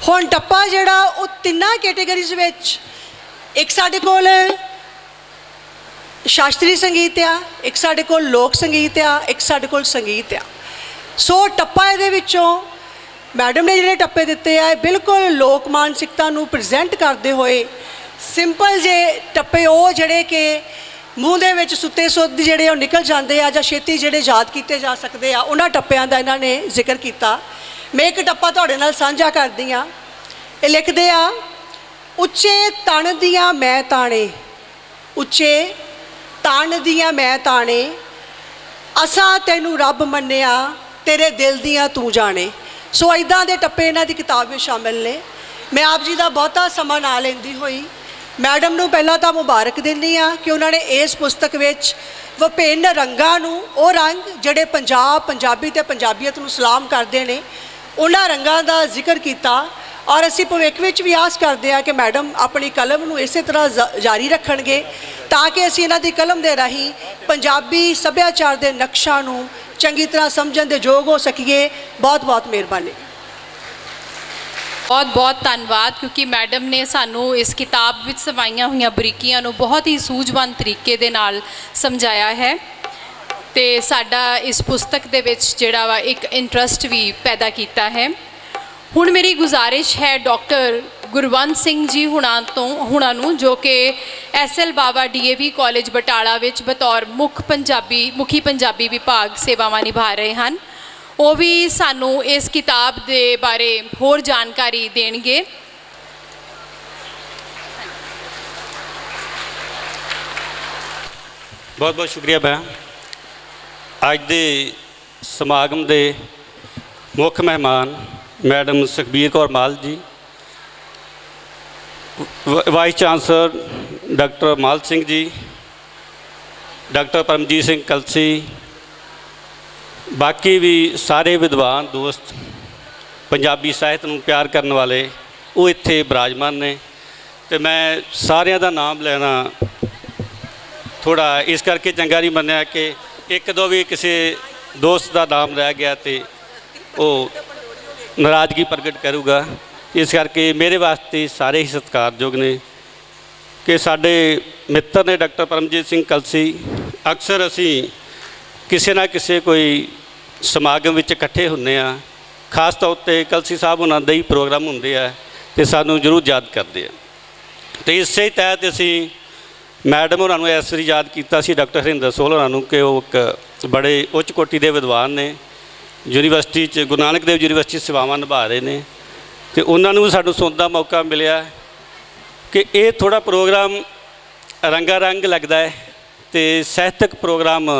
ਹੁਣ ਟੱਪਾ ਜਿਹੜਾ, ਉਹ ਤਿੰਨਾਂ ਕੈਟਾਗਰੀਜ਼ ਵਿੱਚ, ਇੱਕ ਸਾਡੇ ਕੋਲ ਸ਼ਾਸਤਰੀ ਸੰਗੀਤ ਆ, ਇੱਕ ਸਾਡੇ ਕੋਲ ਲੋਕ ਸੰਗੀਤ ਆ, ਇੱਕ ਸਾਡੇ ਕੋਲ ਸੰਗੀਤ ਆ। ਸੋ ਟੱਪਾ ਇਹਦੇ ਵਿੱਚੋਂ, ਮੈਡਮ ਨੇ ਜਿਹੜੇ ਟੱਪੇ ਦਿੱਤੇ ਆ ਬਿਲਕੁਲ ਲੋਕ ਮਾਨਸਿਕਤਾ ਨੂੰ ਪ੍ਰੈਜ਼ੈਂਟ ਕਰਦੇ ਹੋਏ ਸਿੰਪਲ ਜੇ ਟੱਪੇ ਉਹ ਜਿਹੜੇ ਕਿ ਮੂੰਹ ਦੇ ਵਿੱਚ ਸੁੱਤੇ ਸੁੱਧ ਜਿਹੜੇ ਉਹ ਨਿਕਲ ਜਾਂਦੇ ਆ ਜਾਂ ਛੇਤੀ ਜਿਹੜੇ ਯਾਦ ਕੀਤੇ ਜਾ ਸਕਦੇ ਆ, ਉਹਨਾਂ ਟੱਪਿਆਂ ਦਾ ਇਹਨਾਂ ਨੇ ਜ਼ਿਕਰ ਕੀਤਾ। ਮੈਂ ਇੱਕ ਟੱਪਾ ਤੁਹਾਡੇ ਨਾਲ ਸਾਂਝਾ ਕਰਦੀ ਆ ਇਹ ਲਿਖਦੇ ਆ, ਉੱਚੇ ਤਣ ਦੀਆਂ ਮੈਂ ਤਾਣੇ, ਉੱਚੇ ਤਣ ਦੀਆਂ ਮੈਂ ਤਾਣੇ, ਅਸਾਂ ਤੈਨੂੰ ਰੱਬ ਮੰਨਿਆ, ਤੇਰੇ ਦਿਲ ਦੀਆਂ ਤੂੰ ਜਾਣੇ। ਸੋ ਇਦਾਂ ਦੇ ਟੱਪੇ ਇਹਨਾਂ ਦੀ ਕਿਤਾਬ ਵਿੱਚ ਸ਼ਾਮਿਲ ਨੇ। ਮੈਂ ਆਪ ਜੀ ਦਾ ਬਹੁਤਾ ਸਮਾਂ ਨਾ ਲੈਂਦੀ ਹੋਈ। ਮੈਡਮ ਨੂੰ ਪਹਿਲਾਂ ਤਾਂ ਮੁਬਾਰਕ ਦਿੰਦੀ ਆ ਕਿ ਉਹਨਾਂ ਨੇ ਇਸ ਪੁਸਤਕ ਵਿੱਚ ਵਿਭਿੰਨ ਰੰਗਾਂ ਨੂੰ ਉਹ ਰੰਗ ਜਿਹੜੇ ਪੰਜਾਬ, ਪੰਜਾਬੀ ਤੇ ਪੰਜਾਬੀਅਤ ਨੂੰ ਸਲਾਮ ਕਰਦੇ ਨੇ ਉਹਨਾਂ ਰੰਗਾਂ ਦਾ ਜ਼ਿਕਰ ਕੀਤਾ ਔਰ ਅਸੀਂ ਭਵਿੱਖ ਵਿੱਚ ਵੀ ਆਸ ਕਰਦੇ ਹਾਂ ਕਿ ਮੈਡਮ ਆਪਣੀ ਕਲਮ ਨੂੰ ਇਸੇ ਤਰ੍ਹਾਂ ਜ਼- ਜਾਰੀ ਰੱਖਣਗੇ ਤਾਂ ਕਿ ਅਸੀਂ ਇਹਨਾਂ ਦੀ ਕਲਮ ਦੇ ਰਾਹੀਂ ਪੰਜਾਬੀ ਸੱਭਿਆਚਾਰ ਦੇ ਨਕਸ਼ਾ ਨੂੰ ਚੰਗੀ ਤਰ੍ਹਾਂ ਸਮਝਣ ਦੇ ਯੋਗ ਹੋ ਸਕੀਏ। ਬਹੁਤ ਬਹੁਤ ਮਿਹਰਬਾਨੀ। ਬਹੁਤ ਬਹੁਤ ਧੰਨਵਾਦ ਕਿਉਂਕਿ ਮੈਡਮ ਨੇ ਸਾਨੂੰ ਇਸ ਕਿਤਾਬ ਵਿੱਚ ਸਵਾਈਆਂ ਹੋਈਆਂ ਬਰੀਕੀਆਂ ਨੂੰ ਬਹੁਤ ਹੀ ਸੂਝਵਾਨ ਤਰੀਕੇ ਦੇ ਨਾਲ ਸਮਝਾਇਆ ਹੈ। ਤੇ ਸਾਡਾ ਇਸ ਪੁਸਤਕ ਦੇ ਵਿੱਚ ਜਿਹੜਾ ਵਾ ਇੱਕ ਇੰਟਰਸਟ ਵੀ ਪੈਦਾ ਕੀਤਾ ਹੈ। ਹੁਣ ਮੇਰੀ ਗੁਜ਼ਾਰਿਸ਼ ਹੈ ਡਾਕਟਰ ਗੁਰਵੰਤ ਸਿੰਘ ਜੀ ਹੁਣਾਂ ਤੋਂ, ਹੁਣਾਂ ਨੂੰ, ਜੋ ਕਿ SL Bawa DAV college Batala ਵਿੱਚ ਬਤੌਰ ਮੁੱਖ ਪੰਜਾਬੀ, ਮੁਖੀ ਪੰਜਾਬੀ ਵਿਭਾਗ ਸੇਵਾਵਾਂ ਨਿਭਾ ਰਹੇ ਹਨ। ਉਹ ਵੀ ਸਾਨੂੰ ਇਸ ਕਿਤਾਬ ਦੇ ਬਾਰੇ ਹੋਰ ਜਾਣਕਾਰੀ ਦੇਣਗੇ। ਬਹੁਤ ਬਹੁਤ ਸ਼ੁਕਰੀਆ ਭੈਣ। ਅੱਜ ਦੇ ਸਮਾਗਮ ਦੇ ਮੁੱਖ ਮਹਿਮਾਨ madam Sukhbir Kaur Mal ji vice chancellor doctor Mal Singh ji, doctor Paramjit Singh Kalsi, ਬਾਕੀ ਵੀ ਸਾਰੇ ਵਿਦਵਾਨ ਦੋਸਤ ਪੰਜਾਬੀ ਸਾਹਿਤ ਨੂੰ ਪਿਆਰ ਕਰਨ ਵਾਲੇ ਉਹ ਇੱਥੇ ਬਿਰਾਜਮਾਨ ਨੇ ਤੇ ਮੈਂ ਸਾਰਿਆਂ ਦਾ ਨਾਮ ਲੈਣਾ ਥੋੜਾ ਇਸ ਕਰਕੇ ਚੰਗਾ ਨਹੀਂ ਮੰਨਿਆ ਕਿ ਇੱਕ ਦੋ ਵੀ ਕਿਸੇ ਦੋਸਤ ਦਾ ਨਾਮ ਰਹਿ ਗਿਆ ਤੇ ਉਹ ਨਾਰਾਜ਼ਗੀ ਪ੍ਰਗਟ ਕਰੂਗਾ। ਇਸ ਕਰਕੇ ਮੇਰੇ ਵਾਸਤੇ ਸਾਰੇ ਹੀ ਸਤਿਕਾਰਯੋਗ ਨੇ ਕਿ ਸਾਡੇ ਮਿੱਤਰ ਨੇ ਡਾਕਟਰ ਪਰਮਜੀਤ ਸਿੰਘ ਕਲਸੀ। ਅਕਸਰ ਅਸੀਂ ਕਿਸੇ ਨਾ ਕਿਸੇ ਕੋਈ ਸਮਾਗਮ ਵਿੱਚ ਇਕੱਠੇ ਹੁੰਨੇ ਆ ਖਾਸ ਤੌਰ ਤੇ ਕਲਸੀ ਸਾਹਿਬ ਉਹਨਾਂ ਦੇ ਹੀ ਪ੍ਰੋਗਰਾਮ ਹੁੰਦੇ ਆ ਤੇ ਸਾਨੂੰ ਜ਼ਰੂਰ ਯਾਦ ਕਰਦੇ ਆ। ਤੇ ਇਸੇ ਤਹਿਤ ਅਸੀਂ ਮੈਡਮ ਹੋਰਾਂ ਨੂੰ ਇਸ ਵਾਰੀ ਯਾਦ ਕੀਤਾ ਸੀ, ਡਾਕਟਰ ਹਰਿੰਦਰ ਸੋਹਲ ਹੋਰਾਂ ਨੂੰ ਕਿ ਉਹ ਇੱਕ ਬੜੇ ਉੱਚ ਕੋਟੀ ਦੇ ਵਿਦਵਾਨ ਨੇ, ਯੂਨੀਵਰਸਿਟੀ ਚ, ਗੁਰੂ ਨਾਨਕ ਦੇਵ ਯੂਨੀਵਰਸਿਟੀ ਸੇਵਾਵਾਂ ਨਿਭਾ ਰਹੇ ਨੇ ਤੇ ਉਹਨਾਂ ਨੂੰ ਵੀ ਸਾਨੂੰ ਸੁਣਨ ਦਾ ਮੌਕਾ ਮਿਲਿਆ ਕਿ ਇਹ ਥੋੜਾ ਪ੍ਰੋਗਰਾਮ ਰੰਗਾ ਰੰਗ ਲੱਗਦਾ ਹੈ ਤੇ ਸਾਹਿਤਕ ਪ੍ਰੋਗਰਾਮ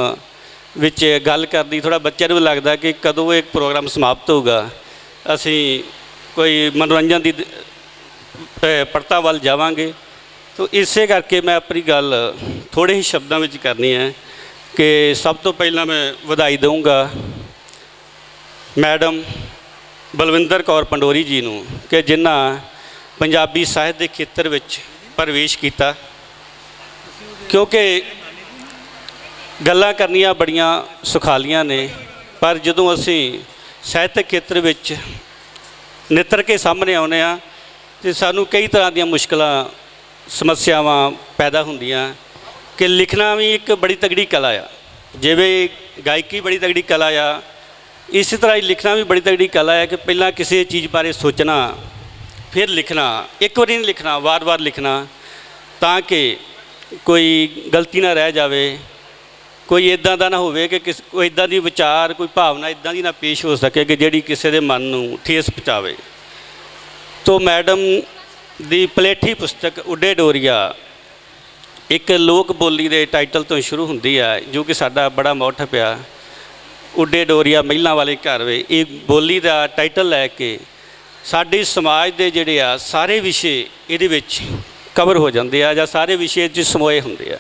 ਵਿੱਚ ਗੱਲ ਕਰਦੀ ਥੋੜਾ ਬੱਚਿਆਂ ਨੂੰ ਵੀ ਲੱਗਦਾ ਕਿ ਕਦੋਂ ਇਹ ਪ੍ਰੋਗਰਾਮ ਸਮਾਪਤ ਹੋਊਗਾ। ਅਸੀਂ ਕੋਈ ਮਨੋਰੰਜਨ ਦੀ ਦ- ਪੜਤਾ ਵੱਲ ਜਾਵਾਂਗੇ। ਤੋ ਇਸੇ ਕਰਕੇ ਮੈਂ ਆਪਣੀ ਗੱਲ ਥੋੜੇ ਹੀ ਸ਼ਬਦਾਂ ਵਿੱਚ ਕਰਨੀ ਹੈ ਕਿ ਸਭ ਤੋਂ ਪਹਿਲਾਂ ਮੈਂ ਵਧਾਈ ਦਊਂਗਾ ਮੈਡਮ ਬਲਵਿੰਦਰ ਕੌਰ ਪੰਡੋਰੀ ਜੀ ਨੂੰ ਕਿ ਜਿਨ੍ਹਾਂ ਪੰਜਾਬੀ ਸਾਹਿਤ ਦੇ ਖੇਤਰ ਵਿੱਚ ਪ੍ਰਵੇਸ਼ ਕੀਤਾ। ਕਿਉਂਕਿ ਗੱਲਾਂ ਕਰਨੀਆਂ ਬੜੀਆਂ ਸੁਖਾਲੀਆਂ ਨੇ, ਪਰ ਜਦੋਂ ਅਸੀਂ ਸਾਹਿਤਕ ਖੇਤਰ ਵਿੱਚ ਨਿੱਤਰ ਕੇ ਸਾਹਮਣੇ ਆਉਂਦੇ ਆ ਤੇ ਸਾਨੂੰ ਕਈ ਤਰ੍ਹਾਂ ਦੀਆਂ ਮੁਸ਼ਕਲਾਂ ਸਮੱਸਿਆਵਾਂ ਪੈਦਾ ਹੁੰਦੀਆਂ ਕਿ ਲਿਖਣਾ ਵੀ ਇੱਕ ਬੜੀ ਤਗੜੀ ਕਲਾ ਆ। ਜਿਵੇਂ ਗਾਇਕੀ ਬੜੀ ਤਗੜੀ ਕਲਾ ਆ, ਇਸੇ ਤਰ੍ਹਾਂ ਹੀ ਲਿਖਣਾ ਵੀ ਬੜੀ ਤਗੜੀ ਕਲਾ ਹੈ ਕਿ ਪਹਿਲਾਂ ਕਿਸੇ ਚੀਜ਼ ਬਾਰੇ ਸੋਚਣਾ, ਫਿਰ ਲਿਖਣਾ, ਇੱਕ ਵਾਰੀ ਨਹੀਂ ਲਿਖਣਾ, ਵਾਰ-ਵਾਰ ਲਿਖਣਾ, ਤਾਂ ਕਿ ਕੋਈ ਗਲਤੀ ਨਾ ਰਹਿ ਜਾਵੇ, ਕੋਈ ਇਦਾਂ ਦਾ ਨਾ ਹੋਵੇ ਕਿ ਕਿਸ, ਕੋਈ ਇਦਾਂ ਦੀ ਵਿਚਾਰ, ਕੋਈ ਭਾਵਨਾ ਇਦਾਂ ਦੀ ਨਾ ਪੇਸ਼ ਹੋ ਸਕੇ ਕਿ ਜਿਹੜੀ ਕਿਸੇ ਦੇ ਮਨ ਨੂੰ ਠੇਸ ਪਹੁੰਚਾਵੇ। ਤੋ ਮੈਡਮ ਦੀ ਪਲੇਠੀ ਪੁਸਤਕ ਉੱਡੇ ਡੋਰੀਆ ਇੱਕ ਲੋਕ ਬੋਲੀ ਦੇ ਟਾਈਟਲ ਤੋਂ ਸ਼ੁਰੂ ਹੁੰਦੀ ਹੈ ਜੋ ਕਿ ਸਾਡਾ ਬੜਾ ਮੌਠ ਪਿਆ। ਉੱਡੇ ਡੋਰੀਆ ਮਹਿਲਾਂ ਵਾਲੇ ਘਰ ਵੇ, ਇਹ ਬੋਲੀ ਦਾ ਟਾਈਟਲ ਲੈ ਕੇ ਸਾਡੇ ਸਮਾਜ ਦੇ ਜਿਹੜੇ ਆ, ਸਾਰੇ ਵਿਸ਼ੇ ਇਹਦੇ ਵਿੱਚ ਕਵਰ ਹੋ ਜਾਂਦੇ ਆ ਜਾਂ ਸਾਰੇ ਵਿਸ਼ੇ 'ਚ ਸਮੋਏ ਹੁੰਦੇ ਆ।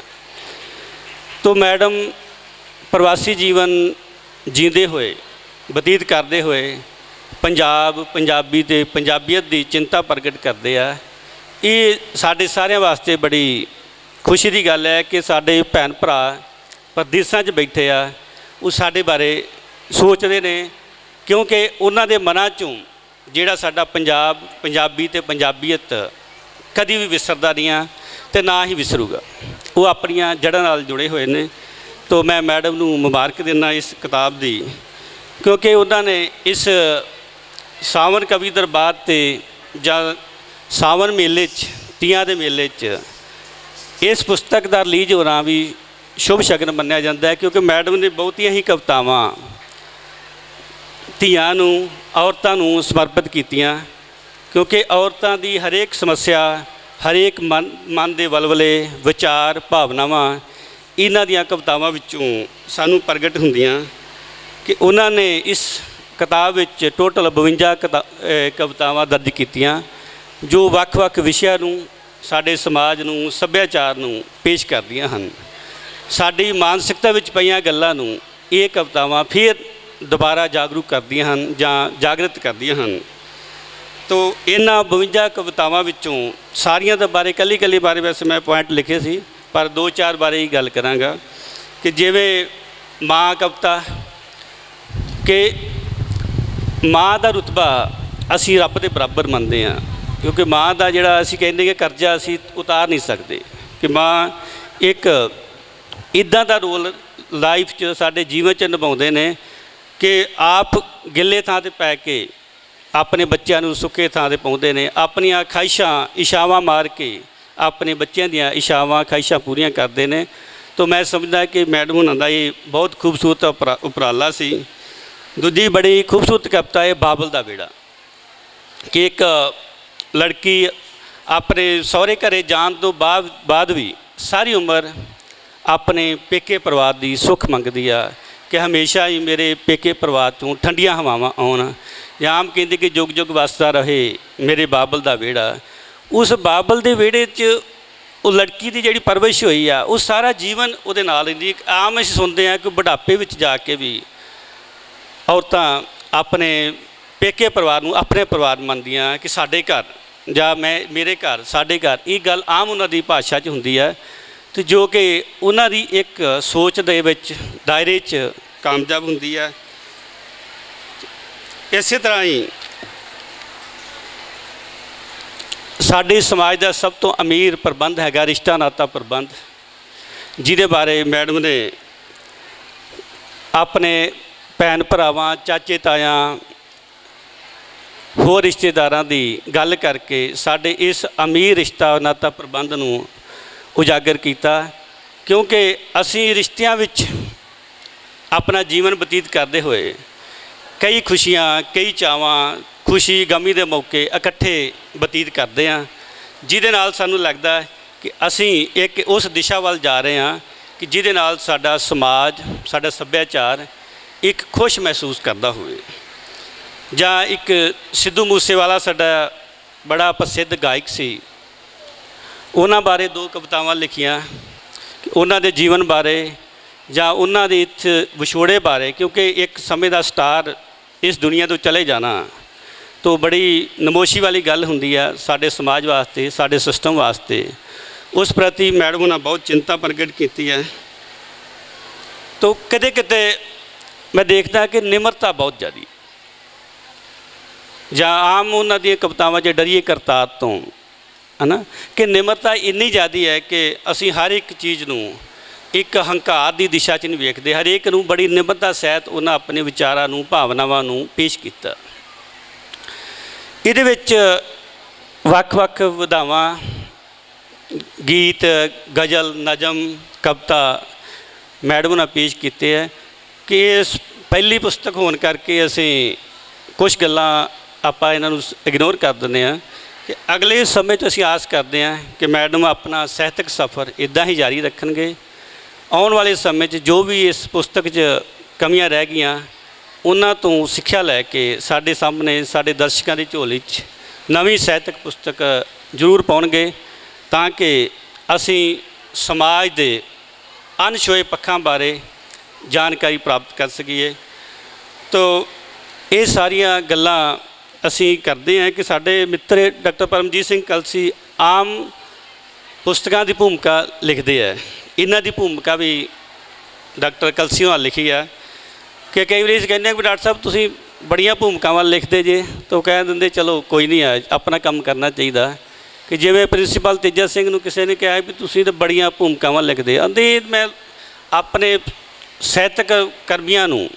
ਤੋ ਮੈਡਮ, ਪ੍ਰਵਾਸੀ ਜੀਵਨ ਜੀਂਦੇ ਹੋਏ, ਬਤੀਤ ਕਰਦੇ ਹੋਏ, ਪੰਜਾਬ, ਪੰਜਾਬੀ ਤੇ ਪੰਜਾਬੀਅਤ ਦੀ ਚਿੰਤਾ ਪ੍ਰਗਟ ਕਰਦੇ ਆ। ਇਹ ਸਾਡੇ ਸਾਰਿਆਂ ਵਾਸਤੇ ਬੜੀ ਖੁਸ਼ੀ ਦੀ ਗੱਲ ਹੈ ਕਿ ਸਾਡੇ ਭੈਣ ਭਰਾ ਪ੍ਰਦੇਸਾਂ 'ਚ ਬੈਠੇ ਆ, ਉਹ ਸਾਡੇ ਬਾਰੇ ਸੋਚਦੇ ਨੇ, ਕਿਉਂਕਿ ਉਹਨਾਂ ਦੇ ਮਨਾਂ 'ਚੋਂ ਜਿਹੜਾ ਸਾਡਾ ਪੰਜਾਬ, ਪੰਜਾਬੀ ਤੇ ਪੰਜਾਬੀਅਤ ਕਦੀ ਵੀ ਵਿਸਰਦਾ ਨਹੀਂ ਆ ਤੇ ਨਾ ਹੀ ਵਿਸਰੂਗਾ। ਉਹ ਆਪਣੀਆਂ ਜੜ੍ਹਾਂ ਨਾਲ ਜੁੜੇ ਹੋਏ ਨੇ। ਤੋਂ ਮੈਂ ਮੈਡਮ ਨੂੰ ਮੁਬਾਰਕ ਦਿੰਦਾ ਇਸ ਕਿਤਾਬ ਦੀ, ਕਿਉਂਕਿ ਉਹਨਾਂ ਨੇ ਇਸ ਸਾਵਨ ਕਵੀ ਦਰਬਾਰ ਤੇ ਜਾਂ ਸਾਵਨ ਮੇਲੇ 'ਚ, ਤੀਆਂ ਦੇ ਮੇਲੇ 'ਚ, ਇਸ ਪੁਸਤਕ ਦਾ ਰਿਲੀਜ਼ ਹੋਣਾ ਵੀ ਸ਼ੁਭ ਸ਼ਗਨ ਮੰਨਿਆ ਜਾਂਦਾ ਹੈ, ਕਿਉਂਕਿ ਮੈਡਮ ਨੇ ਬਹੁਤੀਆਂ ਹੀ ਕਵਿਤਾਵਾਂ ਧੀਆਂ ਨੂੰ, ਔਰਤਾਂ ਨੂੰ ਸਮਰਪਿਤ ਕੀਤੀਆਂ, ਕਿਉਂਕਿ ਔਰਤਾਂ ਦੀ ਹਰੇਕ ਸਮੱਸਿਆ, ਹਰੇਕ ਮਨ ਮਨ ਦੇ ਵਲਵਲੇ, ਵਿਚਾਰ, ਭਾਵਨਾਵਾਂ, ਇਹਨਾਂ ਦੀਆਂ ਕਵਿਤਾਵਾਂ ਵਿੱਚੋਂ ਸਾਨੂੰ ਪ੍ਰਗਟ ਹੁੰਦੀਆਂ ਕਿ ਉਹਨਾਂ ਨੇ ਇਸ ਕਿਤਾਬ ਵਿੱਚ ਟੋਟਲ 52 ਕਿਤਾ- ਕਵਿਤਾਵਾਂ ਦਰਜ ਕੀਤੀਆਂ। ਜੋ ਵੱਖ-ਵੱਖ ਵਿਸ਼ਿਆਂ ਨੂੰ, ਸਾਡੇ ਸਮਾਜ ਨੂੰ, ਸੱਭਿਆਚਾਰ ਨੂੰ ਪੇਸ਼ ਕਰਦੀਆਂ ਹਨ। ਸਾਡੀ ਮਾਨਸਿਕਤਾ ਵਿੱਚ ਪਈਆਂ ਗੱਲਾਂ ਨੂੰ ਇਹ ਕਵਿਤਾਵਾਂ ਫਿਰ ਦੁਬਾਰਾ ਜਾਗਰੂਕ ਕਰਦੀਆਂ ਹਨ ਜਾਂ ਜਾਗਰਤ ਕਰਦੀਆਂ ਹਨ। ਤੋ ਇਹਨਾਂ 52 ਕਵਿਤਾਵਾਂ ਵਿੱਚੋਂ ਸਾਰੀਆਂ ਦੇ ਬਾਰੇ ਕੱਲੀ ਕੱਲੀ ਬਾਰੇ ਵੈਸੇ ਮੈਂ ਪੁਆਇੰਟ ਲਿਖੇ ਸੀ, ਪਰ ਦੋ ਚਾਰ ਬਾਰੇ ਹੀ ਗੱਲ ਕਰਾਂਗਾ ਕਿ ਜਿਵੇਂ ਮਾਂ ਕਵਿਤਾ ਕਿ ਮਾਂ ਦਾ ਰੁਤਬਾ ਅਸੀਂ ਰੱਬ ਦੇ ਬਰਾਬਰ ਮੰਨਦੇ ਹਾਂ। ਕਿਉਂਕਿ ਮਾਂ ਦਾ ਜਿਹੜਾ ਅਸੀਂ ਕਹਿੰਦੇ ਕਿ ਕਰਜ਼ਾ ਅਸੀਂ ਉਤਾਰ ਨਹੀਂ ਸਕਦੇ, ਕਿ ਮਾਂ ਇੱਕ ਇਦਾਂ ਦਾ ਰੋਲ ਲਾਈਫ 'ਚ ਸਾਡੇ ਜੀਵਨ 'ਚ ਨਿਭਾਉਂਦੇ ਨੇ ਕਿ ਆਪ ਗਿੱਲੇ ਥਾਂ ਤੇ ਪੈ ਕੇ ਆਪਣੇ ਬੱਚਿਆਂ ਨੂੰ ਸੁੱਕੇ ਥਾਂ ਤੇ ਪਾਉਂਦੇ ਨੇ, ਆਪਣੀਆਂ ਖਾਹਿਸ਼ਾਂ, ਇਸ਼ਾਵਾਂ ਮਾਰ ਕੇ ਆਪਣੇ ਬੱਚਿਆਂ ਦੀਆਂ ਇਸ਼ਾਵਾਂ, ਖਾਹਿਸ਼ਾਂ ਪੂਰੀਆਂ ਕਰਦੇ ਨੇ। ਤਾਂ ਮੈਂ ਸਮਝਦਾ ਕਿ ਮੈਡਮ ਹੁਣਾਂ ਦਾ ਇਹ ਬਹੁਤ ਖੂਬਸੂਰਤ ਉਪਰਾ- ਉਪਰਾਲਾ ਸੀ। ਦੂਜੀ ਬੜੀ ਖੂਬਸੂਰਤ ਕਵਿਤਾ ਹੈ, ਬਾਬਲ ਦਾ ਬੇੜਾ ਕਿ ਇੱਕ ਲੜਕੀ ਆਪਣੇ ਸਹੁਰੇ ਘਰੇ ਜਾਣ ਤੋਂ ਬਾਅਦ ਬਾਅਦ ਵੀ ਸਾਰੀ ਉਮਰ ਆਪਣੇ ਪੇਕੇ ਪਰਿਵਾਰ ਦੀ ਸੁੱਖ ਮੰਗਦੀ ਆ ਕਿ ਹਮੇਸ਼ਾ ਹੀ ਮੇਰੇ ਪੇਕੇ ਪਰਿਵਾਰ ਤੋਂ ਠੰਡੀਆਂ ਹਵਾਵਾਂ ਆਉਣ। ਜਾਂ ਆਮ ਕਹਿੰਦੇ ਕਿ ਜੁਗ ਜੁਗ ਵਸਦਾ ਰਹੇ ਮੇਰੇ ਬਾਬਲ ਦਾ ਵਿਹੜਾ। ਉਸ ਬਾਬਲ ਦੇ ਵਿਹੜੇ 'ਚ ਉਹ ਲੜਕੀ ਦੀ ਜਿਹੜੀ ਪਰਵਰਿਸ਼ ਹੋਈ ਆ, ਉਹ ਸਾਰਾ ਜੀਵਨ ਉਹਦੇ ਨਾਲ ਰਹਿੰਦੀ ਇੱਕ ਆਮ ਅਸੀਂ ਸੁਣਦੇ ਆ ਕਿ ਬੁਢਾਪੇ ਵਿੱਚ ਜਾ ਕੇ ਵੀ ਔਰਤਾਂ ਆਪਣੇ ਪੇਕੇ ਪਰਿਵਾਰ ਨੂੰ ਆਪਣੇ ਪਰਿਵਾਰ ਮੰਨਦੀਆਂ ਕਿ ਸਾਡੇ ਘਰ ਜਾਂ ਮੈਂ, ਮੇਰੇ ਘਰ, ਸਾਡੇ ਘਰ ਇਹ ਗੱਲ ਆਮ ਉਹਨਾਂ ਦੀ ਭਾਸ਼ਾ 'ਚ ਹੁੰਦੀ ਹੈ। ਤੇ ਜੋ ਕਿ ਉਹਨਾਂ ਦੀ ਇੱਕ ਸੋਚ ਦੇ ਵਿੱਚ, ਦਾਇਰੇ 'ਚ ਕਾਮਯਾਬ ਹੁੰਦੀ ਹੈ। ਇਸੇ ਤਰ੍ਹਾਂ ਹੀ ਸਾਡੇ ਸਮਾਜ ਦਾ ਸਭ ਤੋਂ ਅਮੀਰ ਪ੍ਰਬੰਧ ਹੈਗਾ ਰਿਸ਼ਤਾ ਨਾਤਾ ਪ੍ਰਬੰਧ, ਜਿਹਦੇ ਬਾਰੇ ਮੈਡਮ ਨੇ ਆਪਣੇ ਭੈਣ ਭਰਾਵਾਂ, ਚਾਚੇ ਤਾਇਆਂ ਹੋਰ ਰਿਸ਼ਤੇਦਾਰਾਂ ਦੀ ਗੱਲ ਕਰਕੇ ਸਾਡੇ ਇਸ ਅਮੀਰ ਰਿਸ਼ਤਾ ਨਾਤਾ ਪ੍ਰਬੰਧ ਨੂੰ ਉਜਾਗਰ ਕੀਤਾ, ਕਿਉਂਕਿ ਅਸੀਂ ਰਿਸ਼ਤਿਆਂ ਵਿੱਚ ਆਪਣਾ ਜੀਵਨ ਬਤੀਤ ਕਰਦੇ ਹੋਏ ਕਈ ਖੁਸ਼ੀਆਂ, ਕਈ ਚਾਵਾਂ, ਖੁਸ਼ੀ, ਗਮੀ ਦੇ ਮੌਕੇ ਇਕੱਠੇ ਬਤੀਤ ਕਰਦੇ ਹਾਂ, ਜਿਹਦੇ ਨਾਲ ਸਾਨੂੰ ਲੱਗਦਾ ਕਿ ਅਸੀਂ ਇੱਕ ਉਸ ਦਿਸ਼ਾ ਵੱਲ ਜਾ ਰਹੇ ਹਾਂ ਕਿ ਜਿਹਦੇ ਨਾਲ ਸਾਡਾ ਸਮਾਜ, ਸਾਡਾ ਸੱਭਿਆਚਾਰ ਇੱਕ ਖੁਸ਼ ਮਹਿਸੂਸ ਕਰਦਾ ਹੋਵੇ। ਜਾਂ ਇੱਕ ਸਿੱਧੂ ਮੂਸੇਵਾਲਾ ਸਾਡਾ ਬੜਾ ਪ੍ਰਸਿੱਧ ਗਾਇਕ ਸੀ, ਉਹਨਾਂ ਬਾਰੇ ਦੋ ਕਵਿਤਾਵਾਂ ਲਿਖੀਆਂ ਉਹਨਾਂ ਦੇ ਜੀਵਨ ਬਾਰੇ ਜਾਂ ਉਹਨਾਂ ਦੇ ਇਸ ਵਿਛੋੜੇ ਬਾਰੇ, ਕਿਉਂਕਿ ਇੱਕ ਸਮੇਂ ਦਾ ਸਟਾਰ ਇਸ ਦੁਨੀਆ ਤੋਂ ਚਲੇ ਜਾਣਾ ਤੋਂ ਬੜੀ ਨਮੋਸ਼ੀ ਵਾਲੀ ਗੱਲ ਹੁੰਦੀ ਆ ਸਾਡੇ ਸਮਾਜ ਵਾਸਤੇ, ਸਾਡੇ ਸਿਸਟਮ ਵਾਸਤੇ। ਉਸ ਪ੍ਰਤੀ ਮੈਡਮ ਉਹਨਾਂ ਬਹੁਤ ਚਿੰਤਾ ਪ੍ਰਗਟ ਕੀਤੀ ਹੈ। ਤੋਂ ਕਿਤੇ ਕਿਤੇ ਮੈਂ ਦੇਖਦਾ ਕਿ ਨਿਮਰਤਾ ਬਹੁਤ ਜ਼ਿਆਦੀ ਜਾਂ ਆਮ ਉਹਨਾਂ ਦੀਆਂ ਕਵਿਤਾਵਾਂ 'ਚ ਡਰੀਏ ਕਰਤਾਰ ਤੋਂ, ਹਨਾ? ਕਿ ਨਿਮਰਤਾ ਇੰਨੀ ਜ਼ਿਆਦੀ ਹੈ ਕਿ ਅਸੀਂ ਹਰ ਇੱਕ ਚੀਜ਼ ਨੂੰ ਇੱਕ ਹੰਕਾਰ ਦੀ ਦਿਸ਼ਾ 'ਚ ਨਹੀਂ ਵੇਖਦੇ। ਹਰੇਕ ਨੂੰ ਬੜੀ ਨਿਮਰਤਾ ਸਹਿਤ ਉਹਨਾਂ ਆਪਣੇ ਵਿਚਾਰਾਂ ਨੂੰ, ਭਾਵਨਾਵਾਂ ਨੂੰ ਪੇਸ਼ ਕੀਤਾ। ਇਹਦੇ ਵਿੱਚ ਵੱਖ-ਵੱਖ ਵਿਧਾਵਾਂ, ਗੀਤ, ਗਜ਼ਲ, ਨਜ਼ਮ, ਕਵਿਤਾ ਮੈਡਮ ਨੇ ਪੇਸ਼ ਕੀਤੇ ਹੈ ਕਿ ਇਸ ਪਹਿਲੀ ਪੁਸਤਕ ਹੋਣ ਕਰਕੇ ਅਸੀਂ ਕੁਝ ਗੱਲਾਂ ਆਪਾਂ ਇਹਨਾਂ ਨੂੰ ਇਗਨੋਰ ਕਰ ਦਿੰਦੇ ਹਾਂ ਕਿ ਅਗਲੇ ਸਮੇਂ 'ਚ ਅਸੀਂ ਆਸ ਕਰਦੇ ਹਾਂ ਕਿ ਮੈਡਮ ਆਪਣਾ ਸਾਹਿਤਕ ਸਫ਼ਰ ਇਦਾਂ ਹੀ ਜਾਰੀ ਰੱਖਣਗੇ। ਆਉਣ ਵਾਲੇ ਸਮੇਂ 'ਚ ਜੋ ਵੀ ਇਸ ਪੁਸਤਕ 'ਚ ਕਮੀਆਂ ਰਹਿ ਗਈਆਂ, ਉਹਨਾਂ ਤੋਂ ਸਿੱਖਿਆ ਲੈ ਕੇ ਸਾਡੇ ਸਾਹਮਣੇ, ਸਾਡੇ ਦਰਸ਼ਕਾਂ ਦੀ ਝੋਲੀ 'ਚ ਨਵੀਂ ਸਾਹਿਤਕ ਪੁਸਤਕ ਜ਼ਰੂਰ ਪਾਉਣਗੇ ਤਾਂ ਕਿ ਅਸੀਂ ਸਮਾਜ ਦੇ ਅਨਛੋਏ ਪੱਖਾਂ ਬਾਰੇ ਜਾਣਕਾਰੀ ਪ੍ਰਾਪਤ ਕਰ ਸਕੀਏ। ਤੋ ਇਹ ਸਾਰੀਆਂ ਗੱਲਾਂ ਅਸੀਂ ਕਰਦੇ ਹਾਂ ਕਿ ਸਾਡੇ ਮਿੱਤਰ ਡਾਕਟਰ ਪਰਮਜੀਤ ਸਿੰਘ ਕਲਸੀ ਆਮ ਪੁਸਤਕਾਂ ਦੀ ਭੂਮਿਕਾ ਲਿਖਦੇ ਹੈ ਇਹਨਾਂ ਦੀ ਭੂਮਿਕਾ ਵੀ ਡਾਕਟਰ ਕਲਸੀ ਨਾਲ ਲਿਖੀ ਆ। ਕਿ ਕਈ ਵਾਰੀ ਅਸੀਂ ਕਹਿੰਦੇ ਹਾਂ ਕਿ ਡਾਕਟਰ ਸਾਹਿਬ, ਤੁਸੀਂ ਬੜੀਆਂ ਭੂਮਿਕਾਵਾਂ ਲਿਖਦੇ ਜੇ, ਤਾਂ ਉਹ ਕਹਿ ਦਿੰਦੇ, ਚਲੋ, ਕੋਈ ਨਹੀਂ ਆ, ਆਪਣਾ ਕੰਮ ਕਰਨਾ ਚਾਹੀਦਾ। ਕਿ ਜਿਵੇਂ ਪ੍ਰਿੰਸੀਪਲ ਤੇਜਾ ਸਿੰਘ ਨੂੰ ਕਿਸੇ ਨੇ ਕਿਹਾ ਵੀ ਤੁਸੀਂ ਤਾਂ ਬੜੀਆਂ ਭੂਮਿਕਾਵਾਂ ਲਿਖਦੇ ਆਂਦੇ ਮੈਂ ਆਪਣੇ ਸਾਹਿਤਕ ਕਰਮੀਆਂ ਨੂੰ,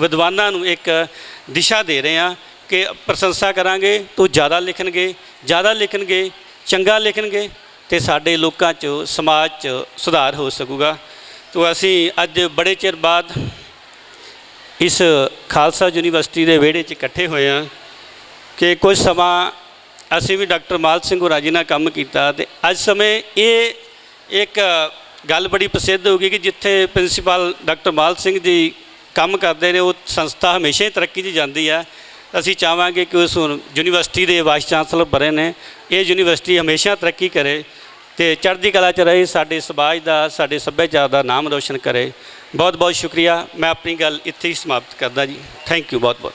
ਵਿਦਵਾਨਾਂ ਨੂੰ ਇੱਕ ਦਿਸ਼ਾ ਦੇ ਰਹੇ। ਹਾਂ ਕਿ ਪ੍ਰਸ਼ੰਸਾ ਕਰਾਂਗੇ, ਤਾਂ ਜ਼ਿਆਦਾ ਲਿਖਣਗੇ ਜ਼ਿਆਦਾ ਲਿਖਣਗੇ, ਚੰਗਾ ਲਿਖਣਗੇ ਤੇ ਸਾਡੇ ਲੋਕਾਂ 'ਚ, ਸਮਾਜ 'ਚ ਸੁਧਾਰ ਹੋ ਸਕੂਗਾ। ਤੋ ਅਸੀਂ ਅੱਜ ਬੜੇ ਚਿਰ ਬਾਅਦ ਇਸ ਖਾਲਸਾ ਯੂਨੀਵਰਸਿਟੀ ਦੇ ਵਿਹੜੇ 'ਚ ਇਕੱਠੇ ਹੋਏ ਹਾਂ ਕਿ ਕੁਝ ਸਮਾਂ ਅਸੀਂ ਵੀ ਡਾਕਟਰ ਮਾਲ ਸਿੰਘ ਹੋਰਾਂ ਜੀ ਨਾਲ ਕੰਮ ਕੀਤਾ ਤੇ ਅੱਜ ਸਮੇਂ ਇਹ ਇੱਕ ਗੱਲ ਬੜੀ ਪ੍ਰਸਿੱਧ ਹੋ ਗਈ ਕਿ ਜਿੱਥੇ ਪ੍ਰਿੰਸੀਪਲ ਡਾਕਟਰ ਮਾਲ ਸਿੰਘ ਜੀ ਕੰਮ ਕਰਦੇ ਨੇ, ਉਹ ਸੰਸਥਾ ਹਮੇਸ਼ਾ ਹੀ ਤਰੱਕੀ 'ਚ ਜਾਂਦੀ ਹੈ ਅਸੀਂ ਚਾਹਾਂਗੇ ਕਿ ਉਸ ਹੁਣ ਯੂਨੀਵਰਸਿਟੀ ਦੇ ਵਾਈਸ ਚਾਂਸਲਰ ਬਣੇ ਨੇ। ਇਹ ਯੂਨੀਵਰਸਿਟੀ ਹਮੇਸ਼ਾ ਤਰੱਕੀ ਕਰੇ ਤੇ ਚੜ੍ਹਦੀ ਕਲਾ 'ਚ ਰਹੇ, ਸਾਡੇ ਸਮਾਜ ਦਾ, ਸਾਡੇ ਸੱਭਿਆਚਾਰ ਦਾ ਨਾਮ ਰੋਸ਼ਨ ਕਰੇ। ਬਹੁਤ ਬਹੁਤ ਸ਼ੁਕਰੀਆ। ਮੈਂ ਆਪਣੀ ਗੱਲ ਇੱਥੇ ਹੀ ਸਮਾਪਤ ਕਰਦਾ ਜੀ। ਥੈਂਕ ਯੂ ਬਹੁਤ ਬਹੁਤ